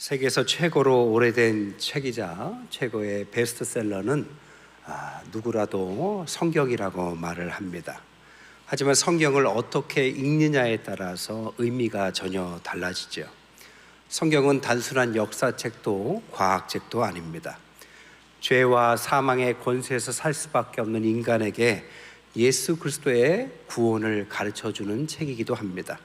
세계에서 최고로 오래된 책이자 최고의 베스트셀러는 아, 누구라도 성경이라고 말을 합니다. 하지만 성경을 어떻게 읽느냐에 따라서 의미가 전혀 달라지죠. 성경은 단순한 역사책도 과학책도 아닙니다. 죄와 사망의 권세에서 살 수밖에 없는 인간에게 예수 그리스도의 구원을 가르쳐 주는 책이기도 합니다.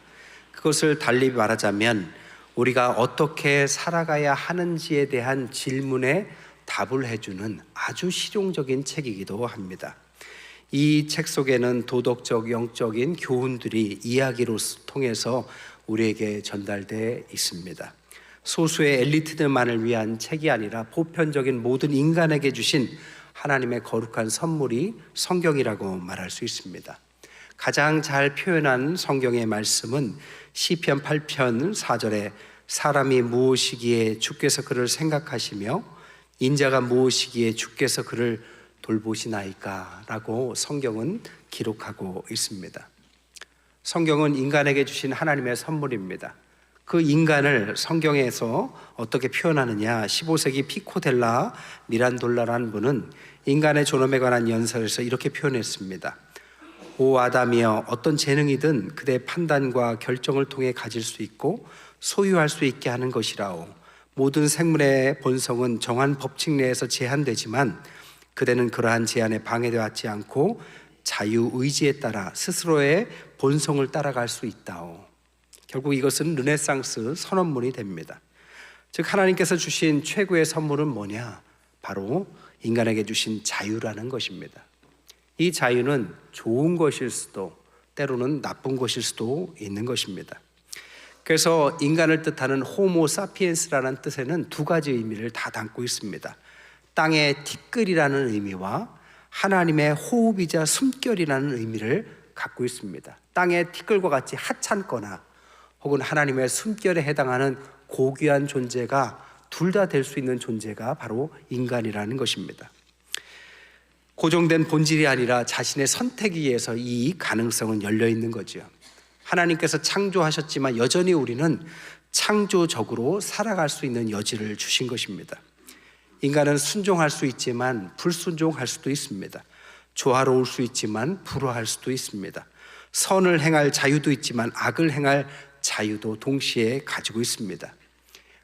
그것을 달리 말하자면 우리가 어떻게 살아가야 하는지에 대한 질문에 답을 해주는 아주 실용적인 책이기도 합니다. 이 책 속에는 도덕적, 영적인 교훈들이 이야기로 통해서 우리에게 전달돼 있습니다. 소수의 엘리트들만을 위한 책이 아니라 보편적인 모든 인간에게 주신 하나님의 거룩한 선물이 성경이라고 말할 수 있습니다. 가장 잘 표현한 성경의 말씀은 시편 8편 4절에 사람이 무엇이기에 주께서 그를 생각하시며 인자가 무엇이기에 주께서 그를 돌보시나이까라고 성경은 기록하고 있습니다. 성경은 인간에게 주신 하나님의 선물입니다. 그 인간을 성경에서 어떻게 표현하느냐? 15세기 피코델라 미란돌라라는 분은 인간의 존엄에 관한 연설에서 이렇게 표현했습니다. 오 아담이여 어떤 재능이든 그대 판단과 결정을 통해 가질 수 있고 소유할 수 있게 하는 것이라오. 모든 생물의 본성은 정한 법칙 내에서 제한되지만 그대는 그러한 제한에 방해되지 않고 자유 의지에 따라 스스로의 본성을 따라갈 수 있다오. 결국 이것은 르네상스 선언문이 됩니다. 즉 하나님께서 주신 최고의 선물은 뭐냐? 바로 인간에게 주신 자유라는 것입니다. 이 자유는 좋은 것일 수도 때로는 나쁜 것일 수도 있는 것입니다. 그래서 인간을 뜻하는 호모 사피엔스라는 뜻에는 두 가지 의미를 다 담고 있습니다. 땅의 티끌이라는 의미와 하나님의 호흡이자 숨결이라는 의미를 갖고 있습니다. 땅의 티끌과 같이 하찮거나 혹은 하나님의 숨결에 해당하는 고귀한 존재가 둘 다 될 수 있는 존재가 바로 인간이라는 것입니다. 고정된 본질이 아니라 자신의 선택에 의해서 이 가능성은 열려 있는 거죠. 하나님께서 창조하셨지만 여전히 우리는 창조적으로 살아갈 수 있는 여지를 주신 것입니다. 인간은 순종할 수 있지만 불순종할 수도 있습니다. 조화로울 수 있지만 불화할 수도 있습니다. 선을 행할 자유도 있지만 악을 행할 자유도 동시에 가지고 있습니다.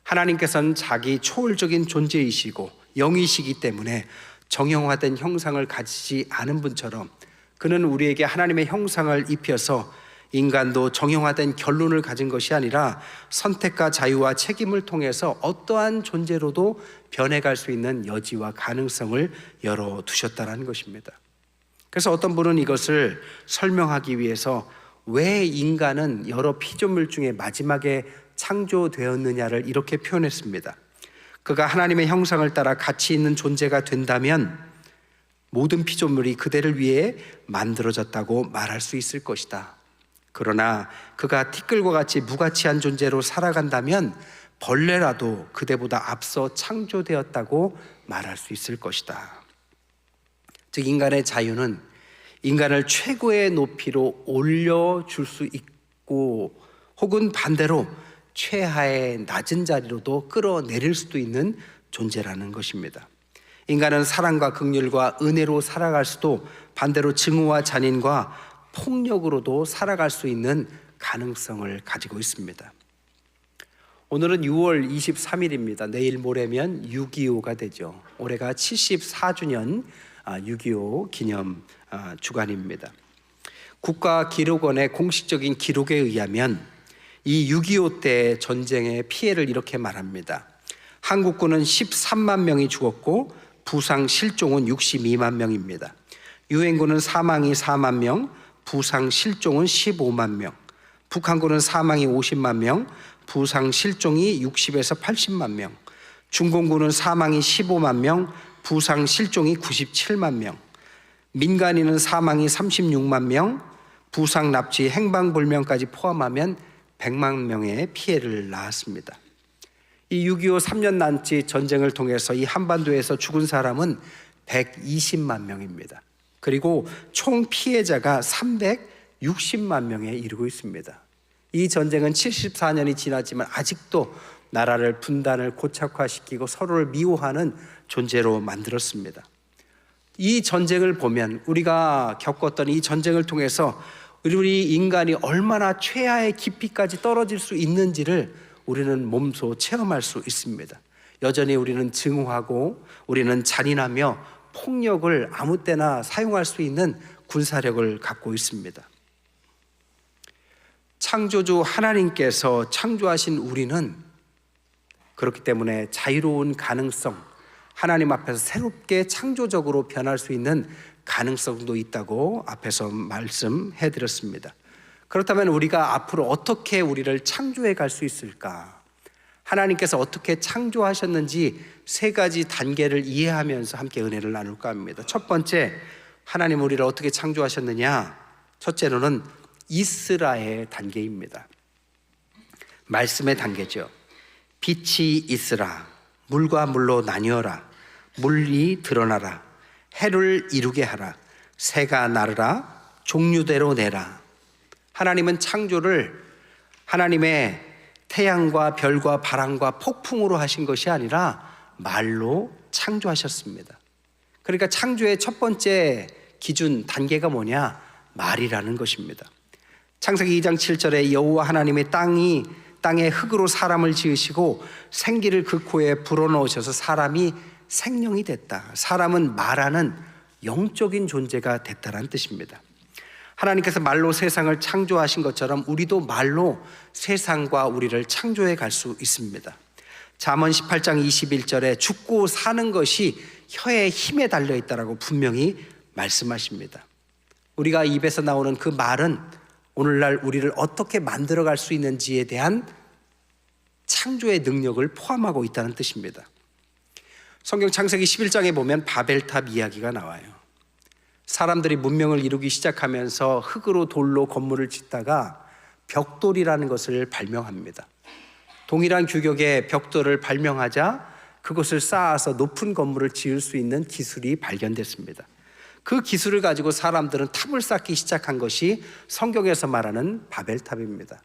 하나님께서는 자기 초월적인 존재이시고 영이시기 때문에 정형화된 형상을 가지지 않은 분처럼 그는 우리에게 하나님의 형상을 입혀서 인간도 정형화된 결론을 가진 것이 아니라 선택과 자유와 책임을 통해서 어떠한 존재로도 변해갈 수 있는 여지와 가능성을 열어 두셨다는 것입니다. 그래서 어떤 분은 이것을 설명하기 위해서 왜 인간은 여러 피조물 중에 마지막에 창조되었느냐를 이렇게 표현했습니다. 그가 하나님의 형상을 따라 가치 있는 존재가 된다면 모든 피조물이 그대를 위해 만들어졌다고 말할 수 있을 것이다. 그러나 그가 티끌과 같이 무가치한 존재로 살아간다면 벌레라도 그대보다 앞서 창조되었다고 말할 수 있을 것이다. 즉, 인간의 자유는 인간을 최고의 높이로 올려줄 수 있고 혹은 반대로 최하의 낮은 자리로도 끌어내릴 수도 있는 존재라는 것입니다. 인간은 사랑과 극률과 은혜로 살아갈 수도 반대로 증오와 잔인과 폭력으로도 살아갈 수 있는 가능성을 가지고 있습니다. 오늘은 6월 23일입니다. 내일 모레면 6.25가 되죠. 올해가 74주년 6.25 기념 아, 주간입니다. 국가기록원의 공식적인 기록에 의하면 이 6.25 때 전쟁의 피해를 이렇게 말합니다. 한국군은 13만 명이 죽었고 부상 실종은 62만 명입니다. 유엔군은 사망이 4만 명, 부상 실종은 15만 명. 북한군은 사망이 50만 명, 부상 실종이 60에서 80만 명. 중공군은 사망이 15만 명, 부상 실종이 97만 명. 민간인은 사망이 36만 명, 부상 납치 행방불명까지 포함하면 100만 명의 피해를 낳았습니다. 이 6.25 3년 난치 전쟁을 통해서 이 한반도에서 죽은 사람은 120만 명입니다. 그리고 총 피해자가 360만 명에 이르고 있습니다. 이 전쟁은 74년이 지났지만 아직도 나라를 분단을 고착화시키고 서로를 미워하는 존재로 만들었습니다. 이 전쟁을 보면 우리가 겪었던 이 전쟁을 통해서 우리 인간이 얼마나 최하의 깊이까지 떨어질 수 있는지를 우리는 몸소 체험할 수 있습니다. 여전히 우리는 증오하고 우리는 잔인하며 폭력을 아무 때나 사용할 수 있는 군사력을 갖고 있습니다. 창조주 하나님께서 창조하신 우리는 그렇기 때문에 자유로운 가능성, 하나님 앞에서 새롭게 창조적으로 변할 수 있는 가능성도 있다고 앞에서 말씀해 드렸습니다. 그렇다면 우리가 앞으로 어떻게 우리를 창조해 갈 수 있을까? 하나님께서 어떻게 창조하셨는지 세 가지 단계를 이해하면서 함께 은혜를 나눌까 합니다. 첫 번째, 하나님 우리를 어떻게 창조하셨느냐? 첫째로는 이스라의 단계입니다. 말씀의 단계죠. 빛이 있으라, 물과 물로 나뉘어라, 물이 드러나라, 해를 이루게 하라, 새가 나르라, 종류대로 내라. 하나님은 창조를 하나님의 태양과 별과 바람과 폭풍으로 하신 것이 아니라 말로 창조하셨습니다. 그러니까 창조의 첫 번째 기준 단계가 뭐냐? 말이라는 것입니다. 창세기 2장 7절에 여호와 하나님의 땅이 땅에 흙으로 사람을 지으시고 생기를 그 코에 불어넣으셔서 사람이 생명이 됐다. 사람은 말하는 영적인 존재가 됐다는 뜻입니다. 하나님께서 말로 세상을 창조하신 것처럼 우리도 말로 세상과 우리를 창조해 갈 수 있습니다. 잠언 18장 21절에 죽고 사는 것이 혀의 힘에 달려 있다라고 분명히 말씀하십니다. 우리가 입에서 나오는 그 말은 오늘날 우리를 어떻게 만들어 갈 수 있는지에 대한 창조의 능력을 포함하고 있다는 뜻입니다. 성경 창세기 11장에 보면 바벨탑 이야기가 나와요. 사람들이 문명을 이루기 시작하면서 흙으로 돌로 건물을 짓다가 벽돌이라는 것을 발명합니다. 동일한 규격의 벽돌을 발명하자 그것을 쌓아서 높은 건물을 지을 수 있는 기술이 발견됐습니다. 그 기술을 가지고 사람들은 탑을 쌓기 시작한 것이 성경에서 말하는 바벨탑입니다.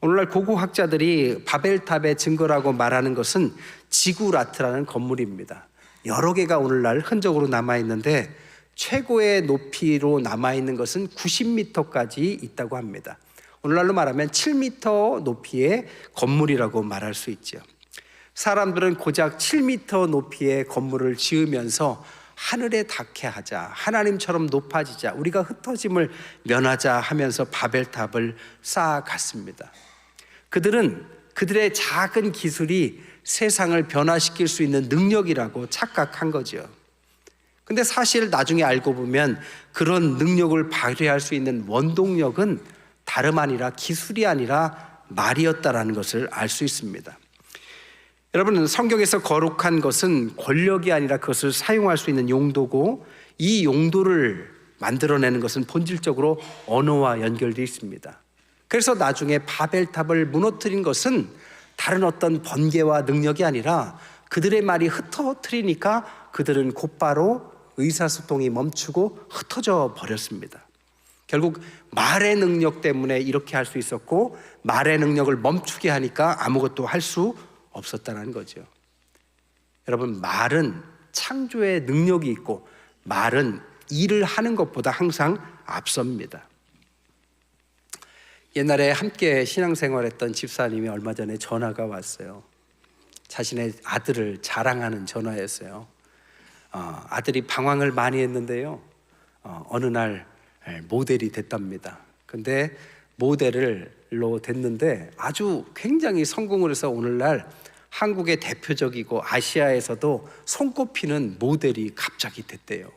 오늘날 고고학자들이 바벨탑의 증거라고 말하는 것은 지구라트라는 건물입니다. 여러 개가 오늘날 흔적으로 남아 있는데 최고의 높이로 남아 있는 것은 90m까지 있다고 합니다. 오늘날로 말하면 7m 높이의 건물이라고 말할 수 있죠. 사람들은 고작 7m 높이의 건물을 지으면서 하늘에 닿게 하자, 하나님처럼 높아지자, 우리가 흩어짐을 면하자 하면서 바벨탑을 쌓아갔습니다. 그들은 그들의 작은 기술이 세상을 변화시킬 수 있는 능력이라고 착각한 거죠. 근데 사실 나중에 알고 보면 그런 능력을 발휘할 수 있는 원동력은 다름 아니라 기술이 아니라 말이었다라는 것을 알 수 있습니다. 여러분 성경에서 거룩한 것은 권력이 아니라 그것을 사용할 수 있는 용도고 이 용도를 만들어내는 것은 본질적으로 언어와 연결되어 있습니다. 그래서 나중에 바벨탑을 무너뜨린 것은 다른 어떤 번개와 능력이 아니라 그들의 말이 흩어뜨리니까 그들은 곧바로 의사소통이 멈추고 흩어져 버렸습니다. 결국 말의 능력 때문에 이렇게 할 수 있었고 말의 능력을 멈추게 하니까 아무것도 할 수 없었다는 거죠. 여러분 말은 창조의 능력이 있고 말은 일을 하는 것보다 항상 앞섭니다. 옛날에 함께 신앙생활했던 집사님이 얼마 전에 전화가 왔어요. 자신의 아들을 자랑하는 전화였어요. 어, 아들이 방황을 많이 했는데요. 어, 어느 날 모델이 됐답니다. 근데 모델로 됐는데 아주 굉장히 성공을 해서 오늘날 한국의 대표적이고 아시아에서도 손꼽히는 모델이 갑자기 됐대요.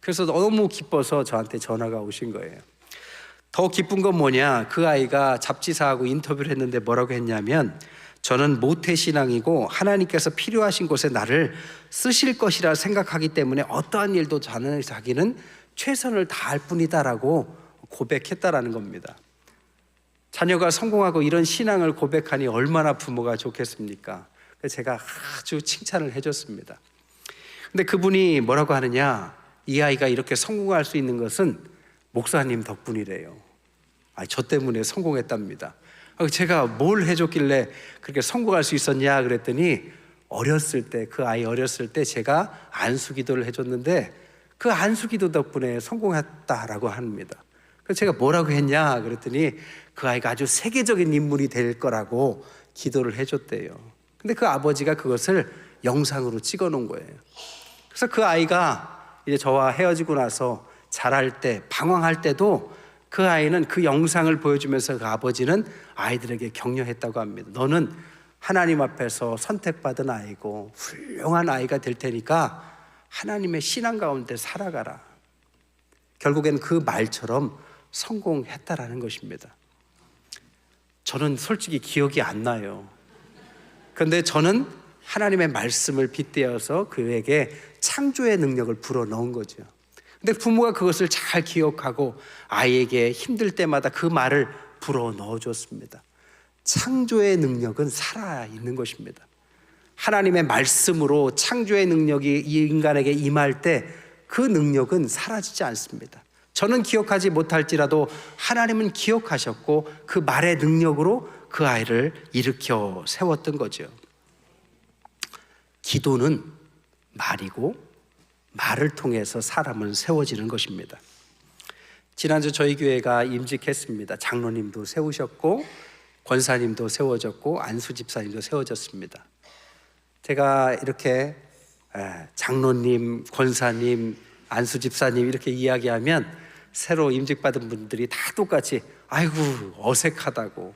그래서 너무 기뻐서 저한테 전화가 오신 거예요. 더 기쁜 건 뭐냐? 그 아이가 잡지사하고 인터뷰를 했는데 뭐라고 했냐면 저는 모태 신앙이고 하나님께서 필요하신 곳에 나를 쓰실 것이라 생각하기 때문에 어떠한 일도 저는 자기는 최선을 다할 뿐이다라고 고백했다라는 겁니다. 자녀가 성공하고 이런 신앙을 고백하니 얼마나 부모가 좋겠습니까? 제가 아주 칭찬을 해줬습니다. 근데 그분이 뭐라고 하느냐? 이 아이가 이렇게 성공할 수 있는 것은 목사님 덕분이래요. 아, 저 때문에 성공했답니다. 아, 제가 뭘 해줬길래 그렇게 성공할 수 있었냐 그랬더니 어렸을 때 그 아이 어렸을 때 제가 안수기도를 해줬는데 그 안수기도 덕분에 성공했다라고 합니다. 그래서 제가 뭐라고 했냐 그랬더니 그 아이가 아주 세계적인 인물이 될 거라고 기도를 해줬대요. 근데 그 아버지가 그것을 영상으로 찍어 놓은 거예요. 그래서 그 아이가 이제 저와 헤어지고 나서 자랄 때 방황할 때도 그 아이는 그 영상을 보여주면서 그 아버지는 아이들에게 격려했다고 합니다. 너는 하나님 앞에서 선택받은 아이고 훌륭한 아이가 될 테니까 하나님의 신앙 가운데 살아가라. 결국엔 그 말처럼 성공했다라는 것입니다. 저는 솔직히 기억이 안 나요. 그런데 저는 하나님의 말씀을 빗대어서 그에게 창조의 능력을 불어 넣은 거죠. 근데 부모가 그것을 잘 기억하고 아이에게 힘들 때마다 그 말을 불어 넣어줬습니다. 창조의 능력은 살아 있는 것입니다. 하나님의 말씀으로 창조의 능력이 이 인간에게 임할 때 그 능력은 사라지지 않습니다. 저는 기억하지 못할지라도 하나님은 기억하셨고 그 말의 능력으로 그 아이를 일으켜 세웠던 거죠. 기도는 말이고 말을 통해서 사람은 세워지는 것입니다. 지난주 저희 교회가 임직했습니다. 장로님도 세우셨고 권사님도 세워졌고 안수 집사님도 세워졌습니다. 제가 이렇게 에, 장로님, 권사님, 안수 집사님 이렇게 이야기하면 새로 임직받은 분들이 다 똑같이 아이고 어색하다고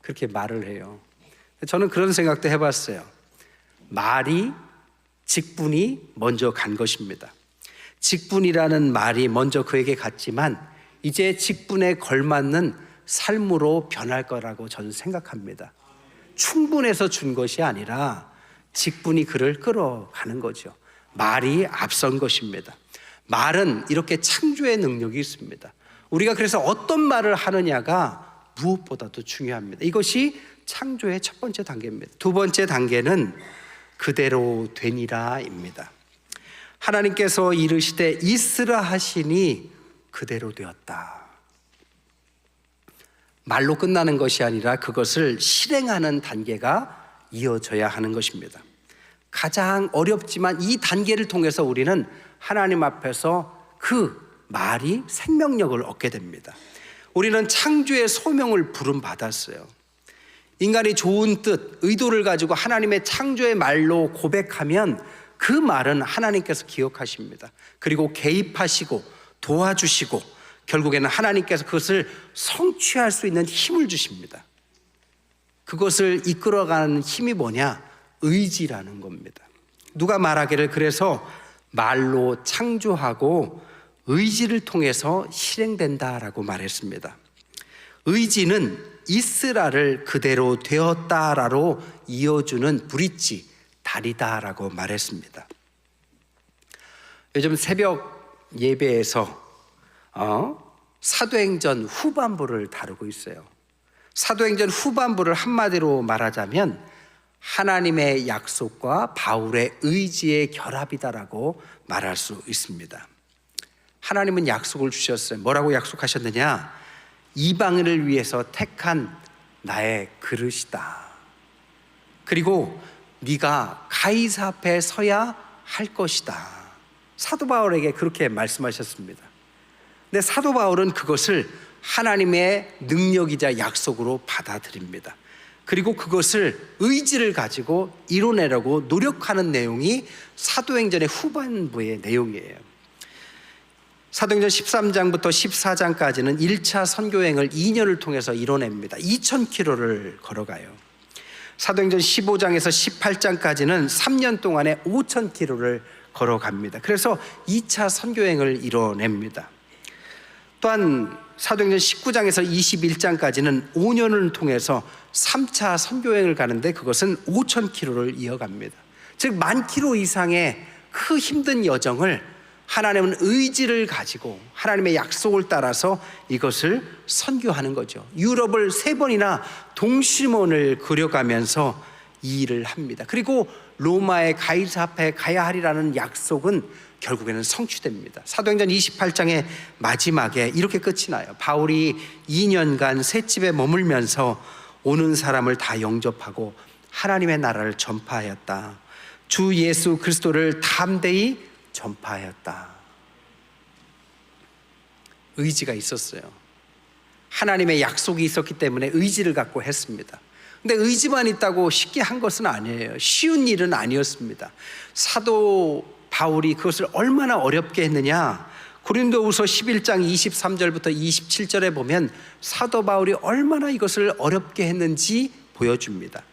그렇게 말을 해요. 저는 그런 생각도 해봤어요. 말이 직분이 먼저 간 것입니다. 직분이라는 말이 먼저 그에게 갔지만 이제 직분에 걸맞는 삶으로 변할 거라고 저는 생각합니다. 충분해서 준 것이 아니라 직분이 그를 끌어가는 거죠. 말이 앞선 것입니다. 말은 이렇게 창조의 능력이 있습니다. 우리가 그래서 어떤 말을 하느냐가 무엇보다도 중요합니다. 이것이 창조의 첫 번째 단계입니다. 두 번째 단계는 그대로 되니라입니다. 하나님께서 이르시되 있으라 하시니 그대로 되었다. 말로 끝나는 것이 아니라 그것을 실행하는 단계가 이어져야 하는 것입니다. 가장 어렵지만 이 단계를 통해서 우리는 하나님 앞에서 그 말이 생명력을 얻게 됩니다. 우리는 창조의 소명을 부름 받았어요. 인간이 좋은 뜻, 의도를 가지고 하나님의 창조의 말로 고백하면 그 말은 하나님께서 기억하십니다. 그리고 개입하시고 도와주시고 결국에는 하나님께서 그것을 성취할 수 있는 힘을 주십니다. 그것을 이끌어가는 힘이 뭐냐? 의지라는 겁니다. 누가 말하기를 그래서 말로 창조하고 의지를 통해서 실행된다라고 말했습니다. 의지는 이스라를 그대로 되었다라로 이어주는 브릿지 다리다라고 말했습니다. 요즘 새벽 예배에서 어? 사도행전 후반부를 다루고 있어요. 사도행전 후반부를 한마디로 말하자면 하나님의 약속과 바울의 의지의 결합이다라고 말할 수 있습니다. 하나님은 약속을 주셨어요. 뭐라고 약속하셨느냐? 이방인을 위해서 택한 나의 그릇이다. 그리고 네가 가이사 앞에 서야 할 것이다. 사도 바울에게 그렇게 말씀하셨습니다. 근데 사도 바울은 그것을 하나님의 능력이자 약속으로 받아들입니다. 그리고 그것을 의지를 가지고 이뤄내려고 노력하는 내용이 사도행전의 후반부의 내용이에요. 사도행전 13장부터 14장까지는 1차 선교행을 2년을 통해서 이뤄냅니다. 2,000km를 걸어가요. 사도행전 15장에서 18장까지는 3년 동안에 5,000km를 걸어갑니다. 그래서 2차 선교행을 이뤄냅니다. 또한 사도행전 19장에서 21장까지는 5년을 통해서 3차 선교행을 가는데 그것은 5,000km를 이어갑니다. 즉, 만 킬로 이상의 그 힘든 여정을 하나님은 의지를 가지고 하나님의 약속을 따라서 이것을 선교하는 거죠. 유럽을 세 번이나 동심원을 그려가면서 이 일을 합니다. 그리고 로마의 가이사 앞에 가야 하리라는 약속은 결국에는 성취됩니다. 사도행전 28장의 마지막에 이렇게 끝이 나요. 바울이 2년간 셋집에 머물면서 오는 사람을 다 영접하고 하나님의 나라를 전파하였다. 주 예수 그리스도를 담대히 전파하였다. 의지가 있었어요. 하나님의 약속이 있었기 때문에 의지를 갖고 했습니다. 근데 의지만 있다고 쉽게 한 것은 아니에요. 쉬운 일은 아니었습니다. 사도 바울이 그것을 얼마나 어렵게 했느냐. 고린도후서 11장 23절부터 27절에 보면 사도 바울이 얼마나 이것을 어렵게 했는지 보여줍니다.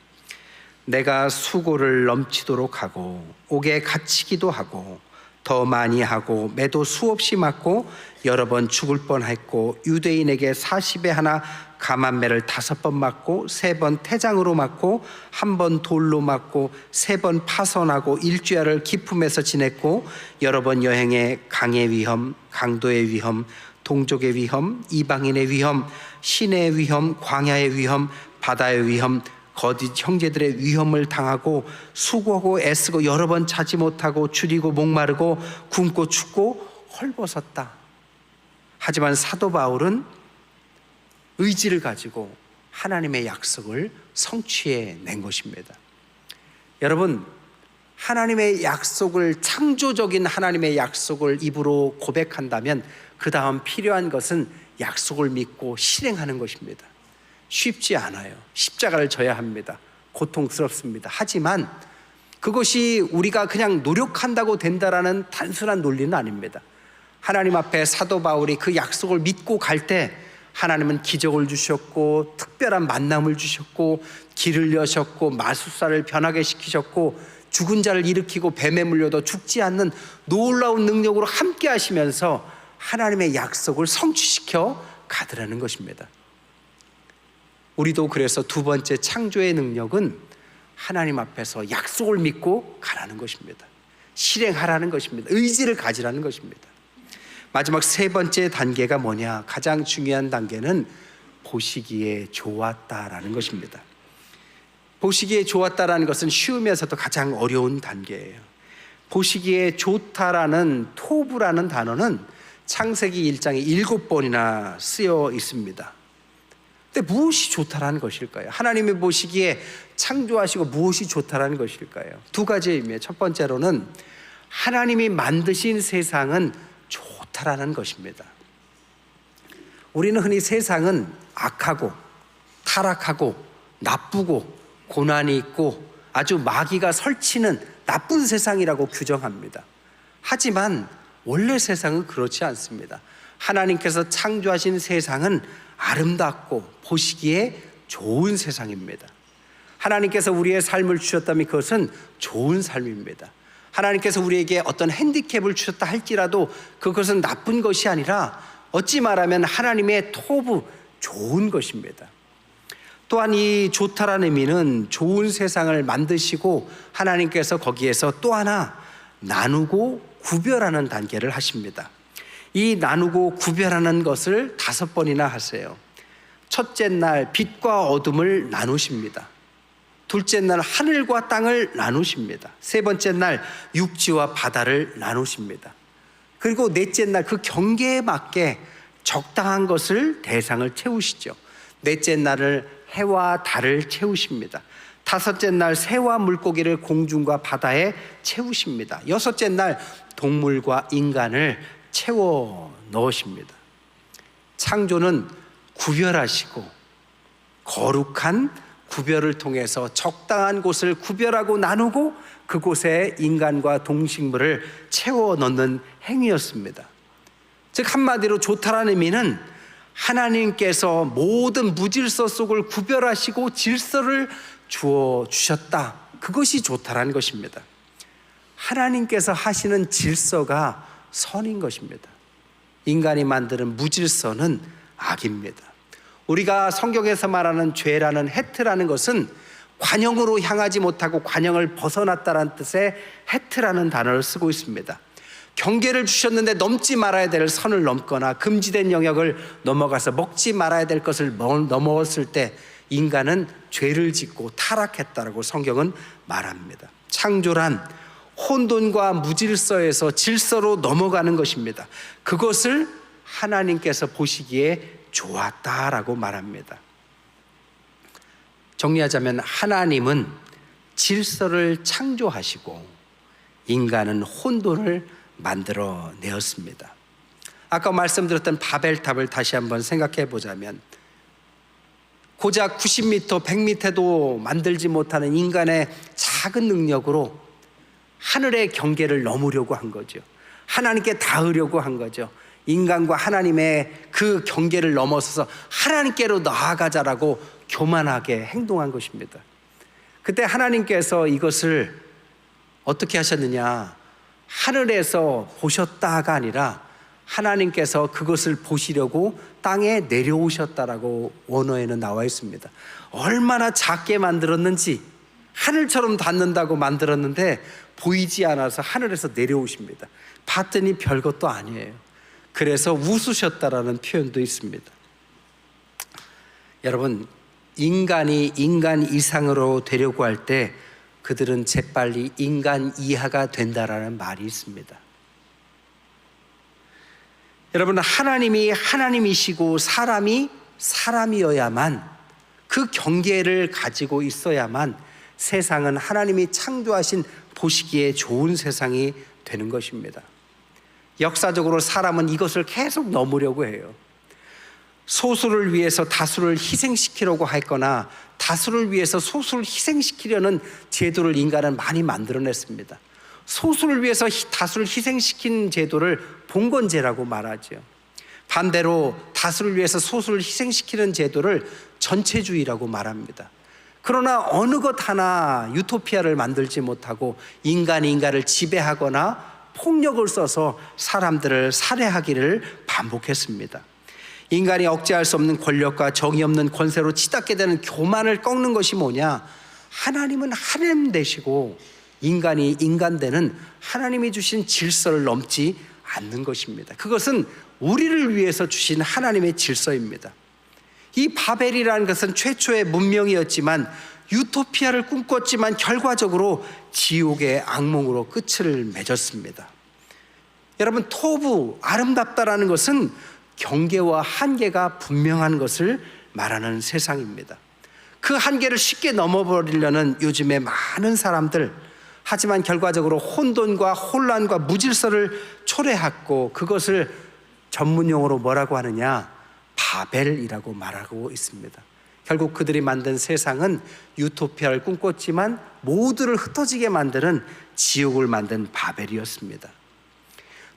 내가 수고를 넘치도록 하고 옥에 갇히기도 하고 더 많이 하고 매도 수없이 맞고 여러 번 죽을 뻔했고 유대인에게 40에 하나 감한매를 다섯 번 맞고 세 번 태장으로 맞고 한 번 돌로 맞고 세 번 파선하고 일주야를 기품에서 지냈고 여러 번 여행에 강의 위험, 강도의 위험, 동족의 위험, 이방인의 위험, 신의 위험, 광야의 위험, 바다의 위험, 거짓 형제들의 위험을 당하고 수고하고 애쓰고 여러 번 차지 못하고 줄이고 목마르고 굶고 춥고 헐벗었다. 하지만 사도 바울은 의지를 가지고 하나님의 약속을 성취해 낸 것입니다. 여러분, 하나님의 약속을 창조적인 하나님의 약속을 입으로 고백한다면 그 다음 필요한 것은 약속을 믿고 실행하는 것입니다. 쉽지 않아요. 십자가를 져야 합니다. 고통스럽습니다. 하지만 그것이 우리가 그냥 노력한다고 된다라는 단순한 논리는 아닙니다. 하나님 앞에 사도 바울이 그 약속을 믿고 갈 때 하나님은 기적을 주셨고 특별한 만남을 주셨고 길을 여셨고 마술사를 변하게 시키셨고 죽은 자를 일으키고 뱀에 물려도 죽지 않는 놀라운 능력으로 함께 하시면서 하나님의 약속을 성취시켜 가더라는 것입니다. 우리도 그래서 두 번째 창조의 능력은 하나님 앞에서 약속을 믿고 가라는 것입니다. 실행하라는 것입니다. 의지를 가지라는 것입니다. 마지막 세 번째 단계가 뭐냐? 가장 중요한 단계는 보시기에 좋았다라는 것입니다. 보시기에 좋았다라는 것은 쉬우면서도 가장 어려운 단계예요. 보시기에 좋다라는 토부라는 단어는 창세기 1장에 일곱 번이나 쓰여 있습니다. 근데 무엇이 좋다라는 것일까요? 하나님이 보시기에 창조하시고 무엇이 좋다라는 것일까요? 두 가지의 의미. 첫 번째로는 하나님이 만드신 세상은 좋다라는 것입니다. 우리는 흔히 세상은 악하고 타락하고 나쁘고 고난이 있고 아주 마귀가 설치는 나쁜 세상이라고 규정합니다. 하지만 원래 세상은 그렇지 않습니다. 하나님께서 창조하신 세상은 아름답고 보시기에 좋은 세상입니다. 하나님께서 우리의 삶을 주셨다면 그것은 좋은 삶입니다. 하나님께서 우리에게 어떤 핸디캡을 주셨다 할지라도 그것은 나쁜 것이 아니라 어찌 말하면 하나님의 토부 좋은 것입니다. 또한 이 좋다라는 의미는 좋은 세상을 만드시고 하나님께서 거기에서 또 하나 나누고 구별하는 단계를 하십니다. 이 나누고 구별하는 것을 다섯 번이나 하세요. 첫째 날 빛과 어둠을 나누십니다. 둘째 날 하늘과 땅을 나누십니다. 세 번째 날 육지와 바다를 나누십니다. 그리고 넷째 날 그 경계에 맞게 적당한 것을 대상을 채우시죠. 넷째 날을 해와 달을 채우십니다. 다섯째 날 새와 물고기를 공중과 바다에 채우십니다. 여섯째 날 동물과 인간을 채워 넣으십니다. 창조는 구별하시고 거룩한 구별을 통해서 적당한 곳을 구별하고 나누고 그곳에 인간과 동식물을 채워 넣는 행위였습니다. 즉 한마디로 좋다라는 의미는 하나님께서 모든 무질서 속을 구별하시고 질서를 주어 주셨다. 그것이 좋다라는 것입니다. 하나님께서 하시는 질서가 선인 것입니다. 인간이 만드는 무질서는 악입니다. 우리가 성경에서 말하는 죄라는 해트라는 것은 관영으로 향하지 못하고 관영을 벗어났다는 뜻의 해트라는 단어를 쓰고 있습니다. 경계를 주셨는데 넘지 말아야 될 선을 넘거나 금지된 영역을 넘어가서 먹지 말아야 될 것을 넘어왔을 때 인간은 죄를 짓고 타락했다라고 성경은 말합니다. 창조란 혼돈과 무질서에서 질서로 넘어가는 것입니다. 그것을 하나님께서 보시기에 좋았다라고 말합니다. 정리하자면 하나님은 질서를 창조하시고 인간은 혼돈을 만들어 내었습니다. 아까 말씀드렸던 바벨탑을 다시 한번 생각해 보자면 고작 90m, 100m도 만들지 못하는 인간의 작은 능력으로 하늘의 경계를 넘으려고 한 거죠. 하나님께 닿으려고 한 거죠. 인간과 하나님의 그 경계를 넘어서서 하나님께로 나아가자라고 교만하게 행동한 것입니다. 그때 하나님께서 이것을 어떻게 하셨느냐? 하늘에서 보셨다가 아니라 하나님께서 그것을 보시려고 땅에 내려오셨다라고 원어에는 나와 있습니다. 얼마나 작게 만들었는지 하늘처럼 닿는다고 만들었는데 보이지 않아서 하늘에서 내려오십니다. 봤더니 별것도 아니에요. 그래서 웃으셨다라는 표현도 있습니다. 여러분, 인간이 인간 이상으로 되려고 할 때 그들은 재빨리 인간 이하가 된다라는 말이 있습니다. 여러분, 하나님이 하나님이시고 사람이 사람이어야만 그 경계를 가지고 있어야만 세상은 하나님이 창조하신 보시기에 좋은 세상이 되는 것입니다. 역사적으로 사람은 이것을 계속 넘으려고 해요. 소수를 위해서 다수를 희생시키려고 했거나 다수를 위해서 소수를 희생시키려는 제도를 인간은 많이 만들어냈습니다. 소수를 위해서 희- 다수를 희생시킨 제도를 봉건제라고 말하죠. 반대로 다수를 위해서 소수를 희생시키는 제도를 전체주의라고 말합니다. 그러나 어느 것 하나 유토피아를 만들지 못하고 인간이 인간을 지배하거나 폭력을 써서 사람들을 살해하기를 반복했습니다. 인간이 억제할 수 없는 권력과 정의 없는 권세로 치닫게 되는 교만을 꺾는 것이 뭐냐? 하나님은 하나님 되시고 인간이 인간 되는 하나님이 주신 질서를 넘지 않는 것입니다. 그것은 우리를 위해서 주신 하나님의 질서입니다. 이 바벨이라는 것은 최초의 문명이었지만 유토피아를 꿈꿨지만 결과적으로 지옥의 악몽으로 끝을 맺었습니다. 여러분 토부 아름답다라는 것은 경계와 한계가 분명한 것을 말하는 세상입니다. 그 한계를 쉽게 넘어버리려는 요즘의 많은 사람들 하지만 결과적으로 혼돈과 혼란과 무질서를 초래했고 그것을 전문 용어로 뭐라고 하느냐 바벨이라고 말하고 있습니다. 결국 그들이 만든 세상은 유토피아를 꿈꿨지만 모두를 흩어지게 만드는 지옥을 만든 바벨이었습니다.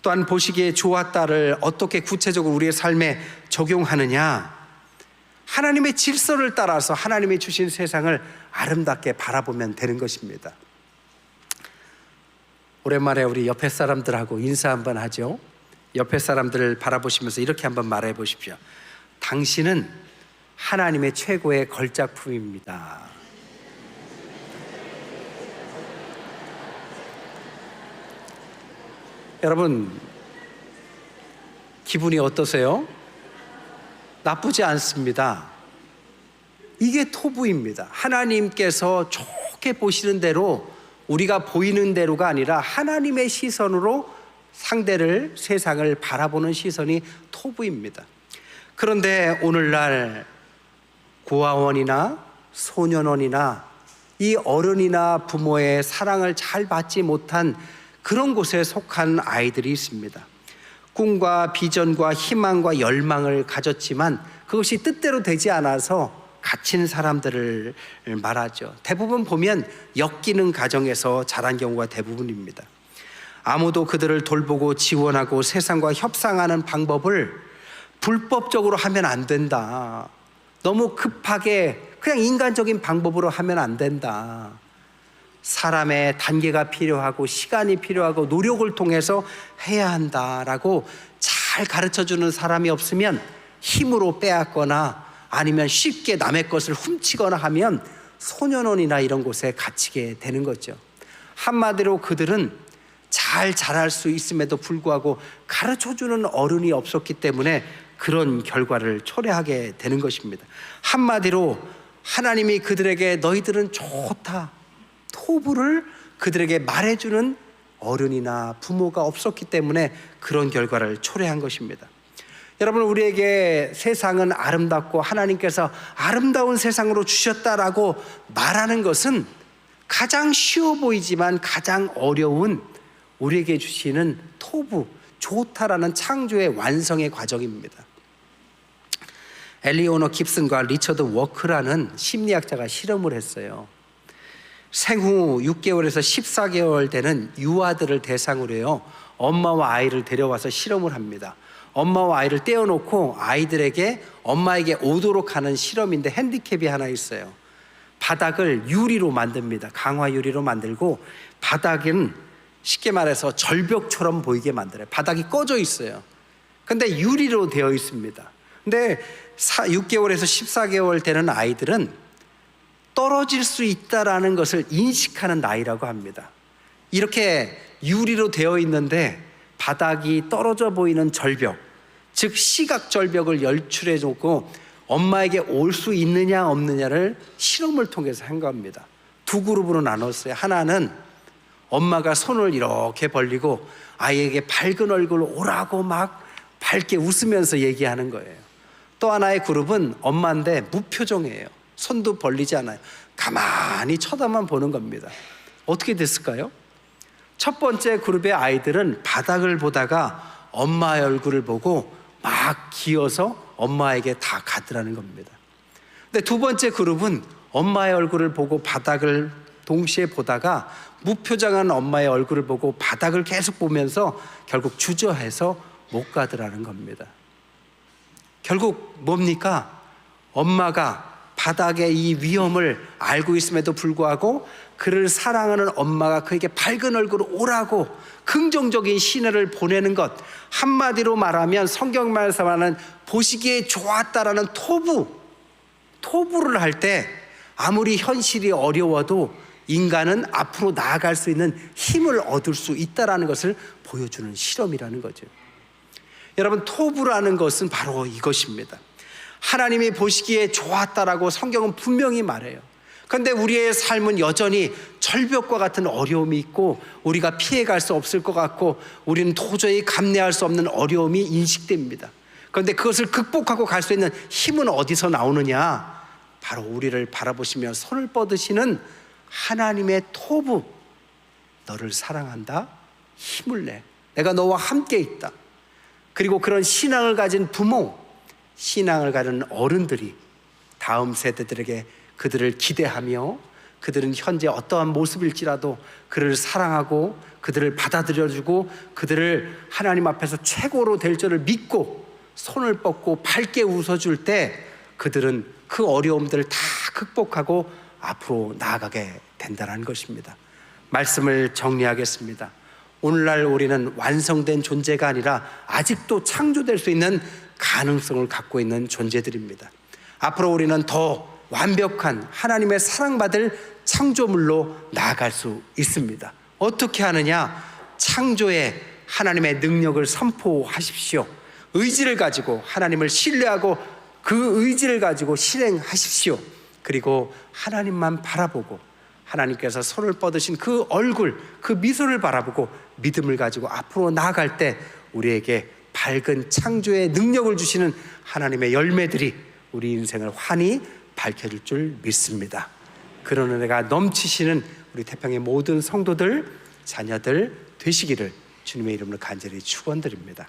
또한 보시기에 좋았다를 어떻게 구체적으로 우리의 삶에 적용하느냐? 하나님의 질서를 따라서 하나님이 주신 세상을 아름답게 바라보면 되는 것입니다. 오랜만에 우리 옆에 사람들하고 인사 한번 하죠. 옆에 사람들을 바라보시면서 이렇게 한번 말해 보십시오. 당신은 하나님의 최고의 걸작품입니다. 여러분, 기분이 어떠세요? 나쁘지 않습니다. 이게 토부입니다. 하나님께서 좋게 보시는 대로 우리가 보이는 대로가 아니라 하나님의 시선으로 상대를 세상을 바라보는 시선이 토부입니다. 그런데 오늘날 고아원이나 소년원이나 이 어른이나 부모의 사랑을 잘 받지 못한 그런 곳에 속한 아이들이 있습니다. 꿈과 비전과 희망과 열망을 가졌지만 그것이 뜻대로 되지 않아서 갇힌 사람들을 말하죠. 대부분 보면 엮이는 가정에서 자란 경우가 대부분입니다. 아무도 그들을 돌보고 지원하고 세상과 협상하는 방법을 불법적으로 하면 안 된다. 너무 급하게 그냥 인간적인 방법으로 하면 안 된다. 사람의 단계가 필요하고 시간이 필요하고 노력을 통해서 해야 한다라고 잘 가르쳐 주는 사람이 없으면 힘으로 빼앗거나 아니면 쉽게 남의 것을 훔치거나 하면 소년원이나 이런 곳에 갇히게 되는 거죠. 한마디로 그들은 잘 자랄 수 있음에도 불구하고 가르쳐 주는 어른이 없었기 때문에 그런 결과를 초래하게 되는 것입니다. 한마디로 하나님이 그들에게 너희들은 좋다. 토부를 그들에게 말해주는 어른이나 부모가 없었기 때문에 그런 결과를 초래한 것입니다. 여러분 우리에게 세상은 아름답고 하나님께서 아름다운 세상으로 주셨다라고 말하는 것은 가장 쉬워 보이지만 가장 어려운 우리에게 주시는 토부 좋다라는 창조의 완성의 과정입니다. 엘리오너 깁슨과 리처드 워크라는 심리학자가 실험을 했어요. 생후 6개월에서 14개월 되는 유아들을 대상으로요. 엄마와 아이를 데려와서 실험을 합니다. 엄마와 아이를 떼어놓고 아이들에게 엄마에게 오도록 하는 실험인데 핸디캡이 하나 있어요. 바닥을 유리로 만듭니다. 강화 유리로 만들고 바닥은 쉽게 말해서 절벽처럼 보이게 만들어요. 바닥이 꺼져 있어요. 근데 유리로 되어 있습니다. 근데 6개월에서 14개월 되는 아이들은 떨어질 수 있다라는 것을 인식하는 나이라고 합니다. 이렇게 유리로 되어 있는데 바닥이 떨어져 보이는 절벽, 즉 시각 절벽을 열출해 놓고 엄마에게 올 수 있느냐 없느냐를 실험을 통해서 한 겁니다. 두 그룹으로 나눴어요. 하나는 엄마가 손을 이렇게 벌리고 아이에게 밝은 얼굴 오라고 막 밝게 웃으면서 얘기하는 거예요. 또 하나의 그룹은 엄마인데 무표정이에요. 손도 벌리지 않아요. 가만히 쳐다만 보는 겁니다. 어떻게 됐을까요? 첫 번째 그룹의 아이들은 바닥을 보다가 엄마의 얼굴을 보고 막 기어서 엄마에게 다 가더라는 겁니다. 근데 두 번째 그룹은 엄마의 얼굴을 보고 바닥을 동시에 보다가 무표정한 엄마의 얼굴을 보고 바닥을 계속 보면서 결국 주저해서 못 가더라는 겁니다. 결국 뭡니까? 엄마가 바닥의 이 위험을 알고 있음에도 불구하고 그를 사랑하는 엄마가 그에게 밝은 얼굴로 오라고 긍정적인 신호를 보내는 것 한마디로 말하면 성경 말에서 말하는 보시기에 좋았다라는 토부 토부를 할 때 아무리 현실이 어려워도 인간은 앞으로 나아갈 수 있는 힘을 얻을 수 있다라는 것을 보여주는 실험이라는 거죠. 여러분 토부라는 것은 바로 이것입니다. 하나님이 보시기에 좋았다라고 성경은 분명히 말해요. 그런데 우리의 삶은 여전히 절벽과 같은 어려움이 있고 우리가 피해갈 수 없을 것 같고 우리는 도저히 감내할 수 없는 어려움이 인식됩니다. 그런데 그것을 극복하고 갈 수 있는 힘은 어디서 나오느냐? 바로 우리를 바라보시며 손을 뻗으시는 하나님의 토부. 너를 사랑한다. 힘을 내. 내가 너와 함께 있다. 그리고 그런 신앙을 가진 부모, 신앙을 가진 어른들이 다음 세대들에게 그들을 기대하며 그들은 현재 어떠한 모습일지라도 그를 사랑하고 그들을 받아들여주고 그들을 하나님 앞에서 최고로 될 줄을 믿고 손을 뻗고 밝게 웃어줄 때 그들은 그 어려움들을 다 극복하고 앞으로 나아가게 된다는 것입니다. 말씀을 정리하겠습니다. 오늘날 우리는 완성된 존재가 아니라 아직도 창조될 수 있는 가능성을 갖고 있는 존재들입니다. 앞으로 우리는 더 완벽한 하나님의 사랑받을 창조물로 나아갈 수 있습니다. 어떻게 하느냐? 창조의 하나님의 능력을 선포하십시오. 의지를 가지고 하나님을 신뢰하고 그 의지를 가지고 실행하십시오. 그리고 하나님만 바라보고 하나님께서 손을 뻗으신 그 얼굴, 그 미소를 바라보고 믿음을 가지고 앞으로 나아갈 때 우리에게 밝은 창조의 능력을 주시는 하나님의 열매들이 우리 인생을 환히 밝혀줄 줄 믿습니다. 그런 은혜가 넘치시는 우리 태평의 모든 성도들, 자녀들 되시기를 주님의 이름으로 간절히 축원드립니다.